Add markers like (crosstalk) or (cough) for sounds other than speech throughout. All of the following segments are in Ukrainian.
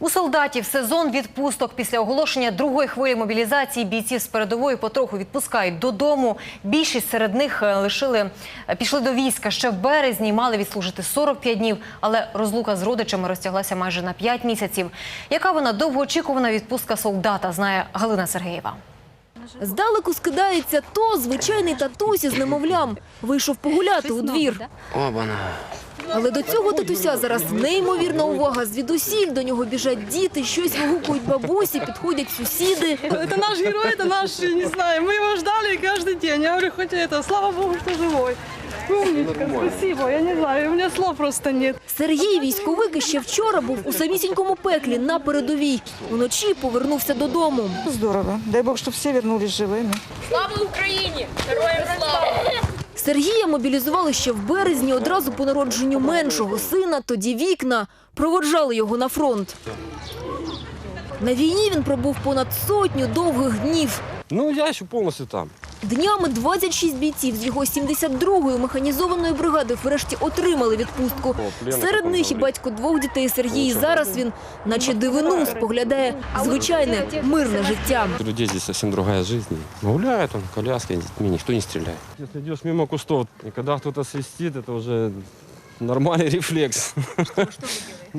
У солдатів сезон відпусток після оголошення другої хвилі мобілізації бійців з передової потроху відпускають додому. Більшість серед них е, лишили е, пішли до війська ще в березні, мали відслужити 45 днів, але розлука з родичами розтяглася майже на 5 місяців. Яка вона довгоочікувана відпустка солдата, знає Галина Сергеєва. Здалеку скидається то звичайний татусь із немовлям. Вийшов погуляти у двір. Обана. Але до цього татуся зараз неймовірна увага. Звідусіль до нього біжать діти, щось вигукують бабусі, підходять сусіди. Это наш герой, это наш, не знаю, мы его ждали каждый день. Я говорю, хоть это, слава богу, что живой. Умничка, спасибо, я не знаю, у меня слов просто нет. Сергій військовик ще вчора був у самісінькому пеклі на передовій. Вночі повернувся додому. Здорово. Дай бог, чтобы все вернулись живыми. Сергія мобілізували ще в березні одразу по народженню меншого сина, тоді вікна. Проводжали його на фронт. На війні він пробув понад сотню довгих днів. Ну, я ще повністю там. Днями 26 бійців з його 72-ї механізованої бригади врешті отримали відпустку. Серед них і батько двох дітей Сергій. Зараз він, наче дивину, споглядає звичайне мирне життя. У людей здесь совсем другая жизнь. Гуляют он, коляска, с детьми, никто не стреляет. Если идешь мимо кустов, и когда кто-то свистит, это уже нормальный (laughs) рефлекс.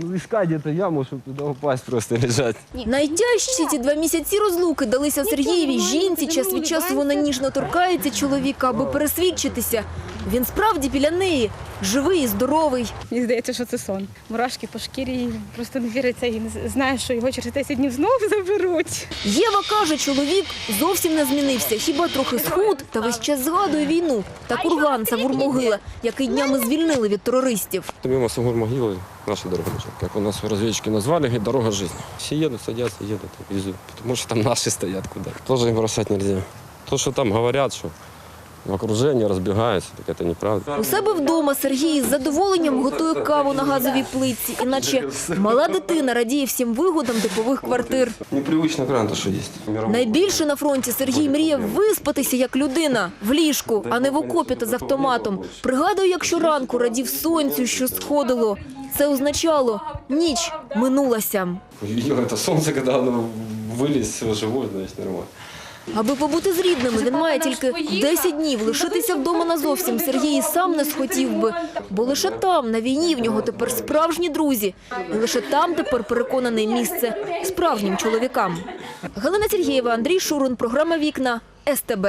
Ну, искать где-то яму, чтобы туда упасть, просто лежать. Найтяжчі ці два місяці розлуки далися Сергієві жінці. Час від часу вона ніжно торкається чоловіка, аби пересвідчитися. Він справді біля неї, живий і здоровий. Мені здається, що це сон. Мурашки по шкірі просто не віриться і не знає, що його через 10 днів знову (laughs) заберуть. Єва каже, чоловік зовсім не змінився, хіба трохи схуд та весь час згадує війну та курган Савур-Могила, який днями звільнили від терористів. Мимо Самур могилы наша дорога. Как у нас разведчики назвали, дорога жизни. Все едут, садятся, едут и везут. Потому что там наши стоят куда. Тоже им бросать нельзя. То, что там говорят, что в окружении разбегаются, так это неправда. У себе вдома Сергій із задоволенням готує каву на газовій плитці, іначе мала дитина радіє всім вигодам типових квартир. Непривычно гранта, что есть. Найбільше на фронті Сергій мріє виспатися як людина в ліжку, а не в окопі та з автоматом. Пригадую, як щоранку радів сонцю, що сходило. Це означало ніч минулася. Увидел это солнце, когда оно вылез, все живое, значит, нормально. Аби побути з рідними, він має тільки 10 днів. Лишитися вдома назовсім Сергій і сам не схотів би. Бо лише там, на війні, в нього тепер справжні друзі. І лише там тепер переконане місце справжнім чоловікам. Галина Сергієва, Андрій Шурин, програма Вікна СТБ.